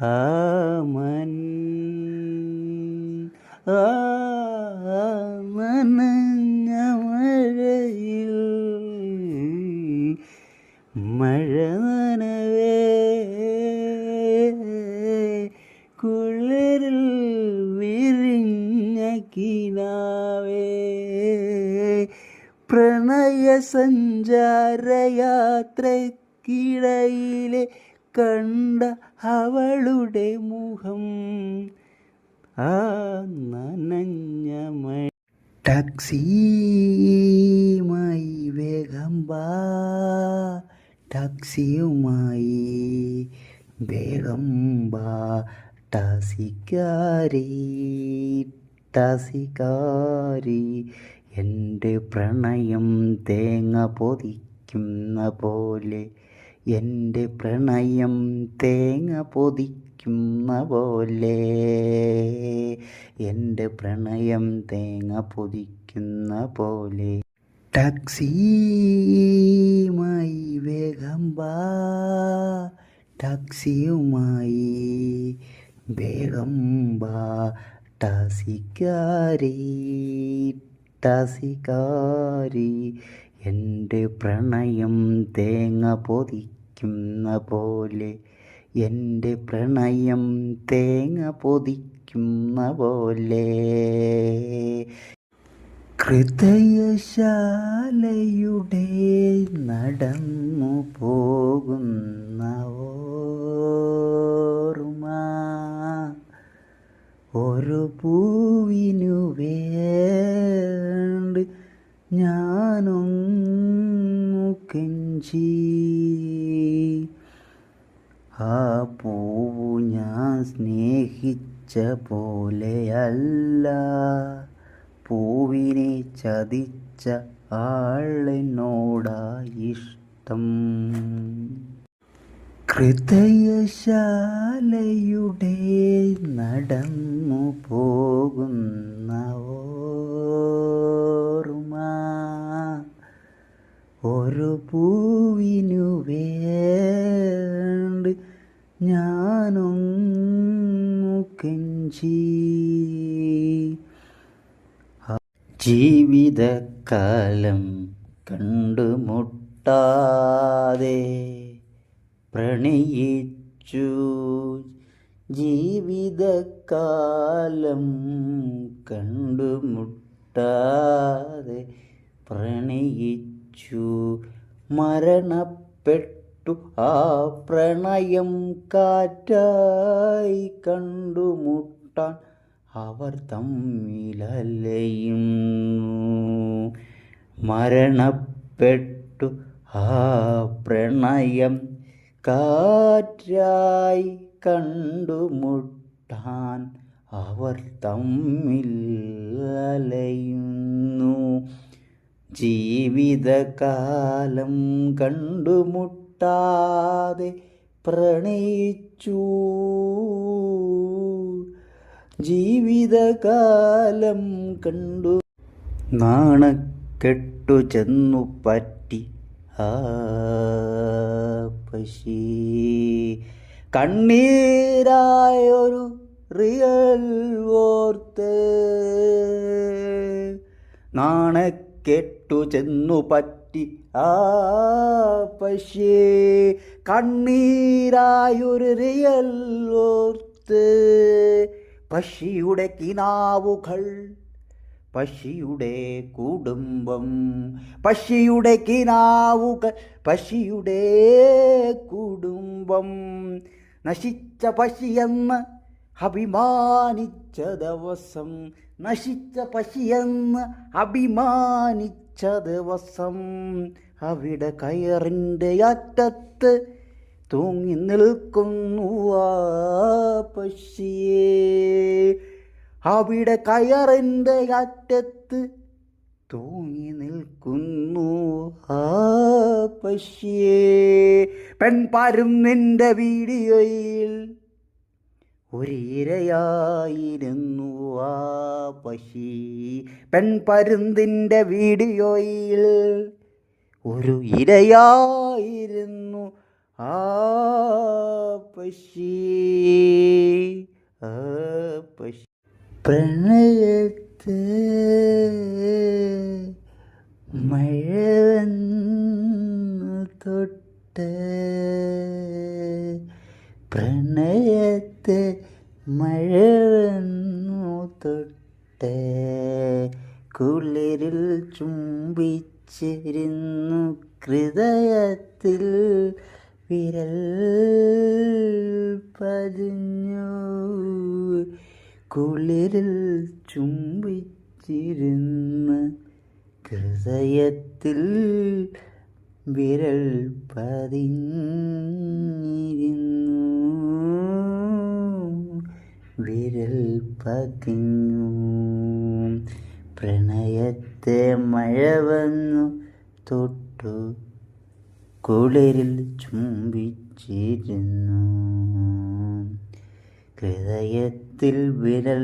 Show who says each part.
Speaker 1: ആമൻ. ആ നനഞ്ഞ മഴയിൽ മഴ നനവേ. കുളിരിൽ വിരിഞ്ഞ കിനാവേ. പ്രണയ സഞ്ചാരയാത്രക്കിടയിലെ കണ്ട അവളുടെ മുഖം ആ നനഞ്ഞ മഴ. ടാക്സിയുമായി വേഗം വാ. ടാക്സിയുമായി വേഗം വാ. ടാസിക്കാരി ടാസിക്കാരി എന്റെ പ്രണയം തേങ്ങ പൊതിക്കുന്ന പോലെ എന്റെ പ്രണയം തേങ്ങ പൊതിക്കുന്ന പോലെ. എന്റെ പ്രണയം തേങ്ങ പൊതിക്കുന്ന പോലെ. ടാക്സിയുമായി വേഗം വാ. ടാക്സിയുമായി വേഗം വാ. ടാസിക്കാരി ടാസിക്കാരി എന്റെ പ്രണയം തേങ്ങ പൊതിക്കുന്ന പോലെ എന്റെ പ്രണയം തേങ്ങ പൊതിക്കുന്ന പോലെ. ഹൃദയശാലയുടെ നടന്നു പോകുന്ന ഒരു പൂവിനു വേണ്ടി ഞാനൊന്നു കെഞ്ചി ആ പൂവു ഞാൻ സ്നേഹിച്ച പോലെയല്ല. പൂവിനെ ചതിച്ച ആളിനോടാ ഇഷ്ടം. ഹൃദയശാലയുടെ നടന്നു പോകുന്ന ഓർമ്മ ഒരു പൂവിനു വേണ്ടി ഞാനൊന്നു കെഞ്ചി. ജീവിതകാലം കണ്ടുമുട്ടാതെ പ്രണയിച്ചു. ജീവിതകാലം കണ്ടുമുട്ടാതെ പ്രണയിച്ചു. മരണപ്പെട്ടു ആ പ്രണയം കാറ്റായി കണ്ടുമുട്ടാൻ അവർ തമ്മിലലയുന്നു. മരണപ്പെട്ടു. ആ പ്രണയം കാറ്റായി കണ്ടുമുട്ടാൻ അവർ തമ്മിൽ അലയുന്നു ജീവിതകാലം കണ്ടുമുട്ടാതെ പ്രണയിച്ചു. ജീവിതകാലം കണ്ടു. നാണക്കെട്ടു ചെന്നു പറ്റി. ആ പശി. കണ്ണീരായൊരു റിയൽ ഓർത്ത്. നാണക്കെട്ടു ചെന്നു പറ്റി. ആ പക്ഷേ കണ്ണീരായൊരു റിയൽ ഓർത്ത്. പശിയുടെ കിനാവുകൾ പശിയുടെ കുടുംബം പശിയുടെ കിനാവുകൾ പശിയുടെ കുടുംബം. നശിച്ച പശിയെന്ന് അഭിമാനിച്ച ദിവസം നശിച്ച പശിയെന്ന് അഭിമാനിച്ച ദിവസം അവിടെ കയറിന്റെ അറ്റത്ത് തൂങ്ങി നിൽക്കുന്നു ആ പശിയേ. അവിടെ കയറിന്റെ അറ്റത്ത് തൂങ്ങി നിൽക്കുന്നു ആ പെൺപാരും നിന്റെ വീഡിയോയിൽ ഒരിരയായിരുന്നു ആ പശി പെൺപരുന്തിന്റെ വീഡിയോയിൽ ഒരു ഇരയായിരുന്നു ആ പശി ആ പശി പ്രണയത്ത് മഴ വന്നു തൊട്ട് പ്രണയത്ത് മഴ വന്നു തൊട്ട് കുളിരിൽ ചുംബിച്ചിരുന്നു ഹൃദയത്തിൽ വിരൽ പതിഞ്ഞു. കുളിരിൽ ചുംബിച്ചിരുന്ന ഹൃദയത്തിൽ വിരൽ പതിഞ്ഞിരുന്നു. വിരൽ പതിഞ്ഞു. പ്രണയത്തെ മഴ വന്നു തൊട്ടു കുളിരിൽ ചുംബിച്ചിരുന്നു. ഹൃദയത്തിൽ വിരൽ